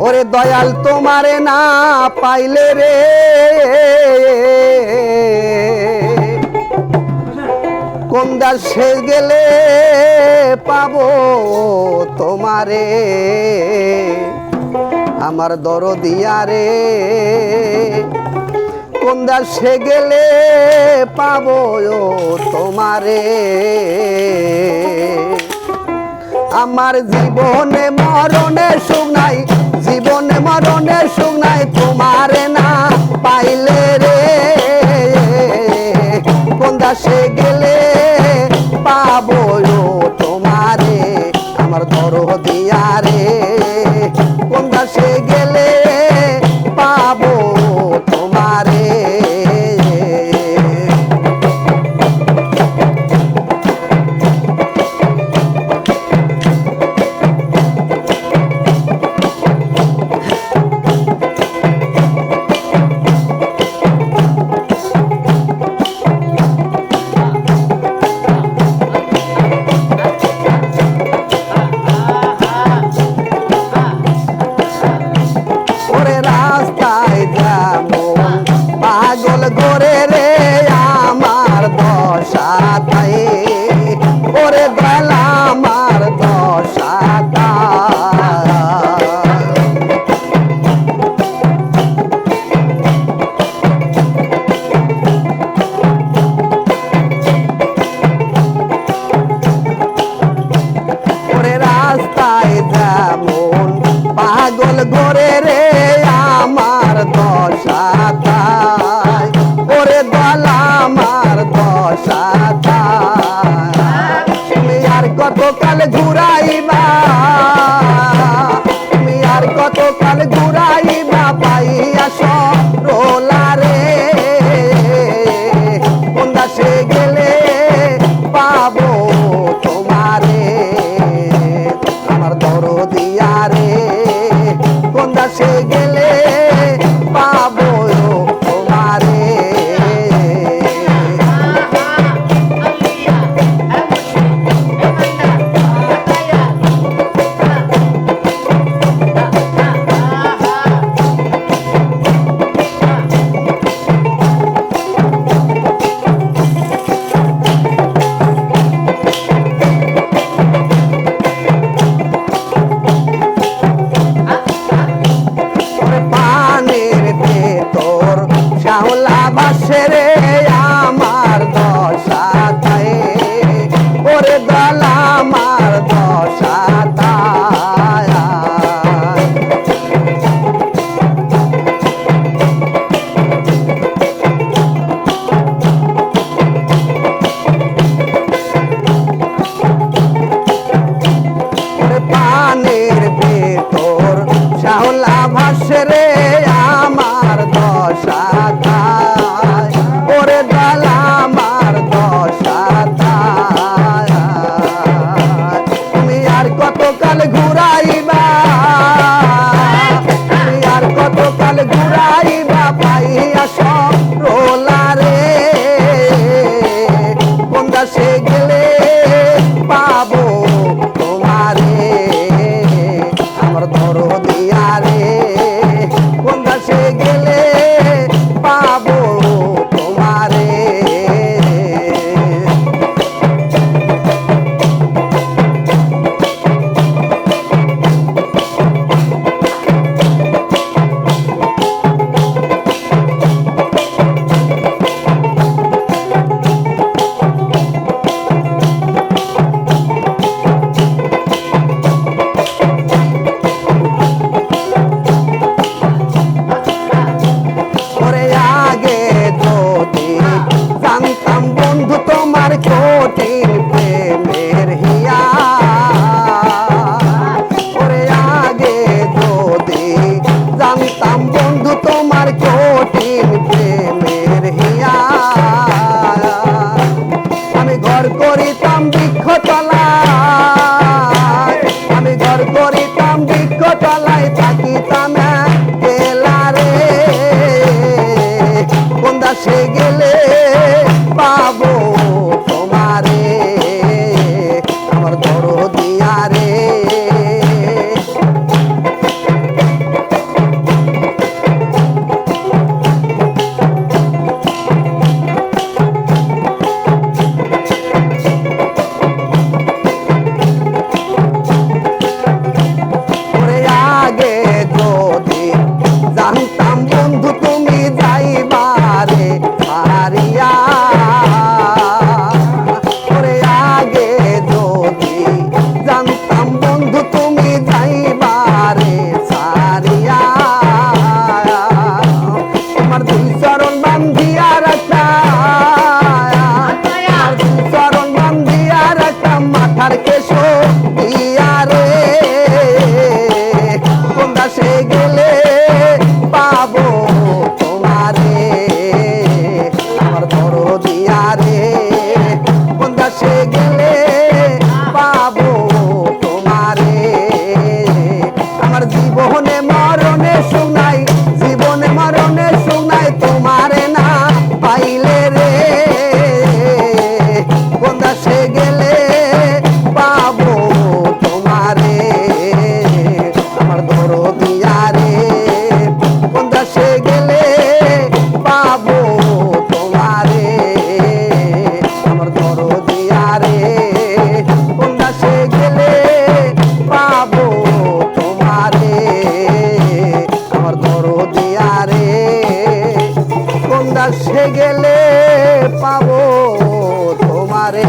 ওরে দয়াল, তোমারে না পাইলে রে। কোন দাস শেষ গেলে পাব তোমারে? আমার দর দিয়ারে কোন দাস সে গেলে পাব তোমারে? আমার জীবনে মরণে সুখ নাই, জীবনে মরণে সুখ নাই, তোমারে না পাইলে রে। কোন দাসে ভাষা গেলে পাবো তোমারে আমার ধরো দিয়া রে জানতাম দিয়া রে। আকাশে গেলে পাবো তোমারে।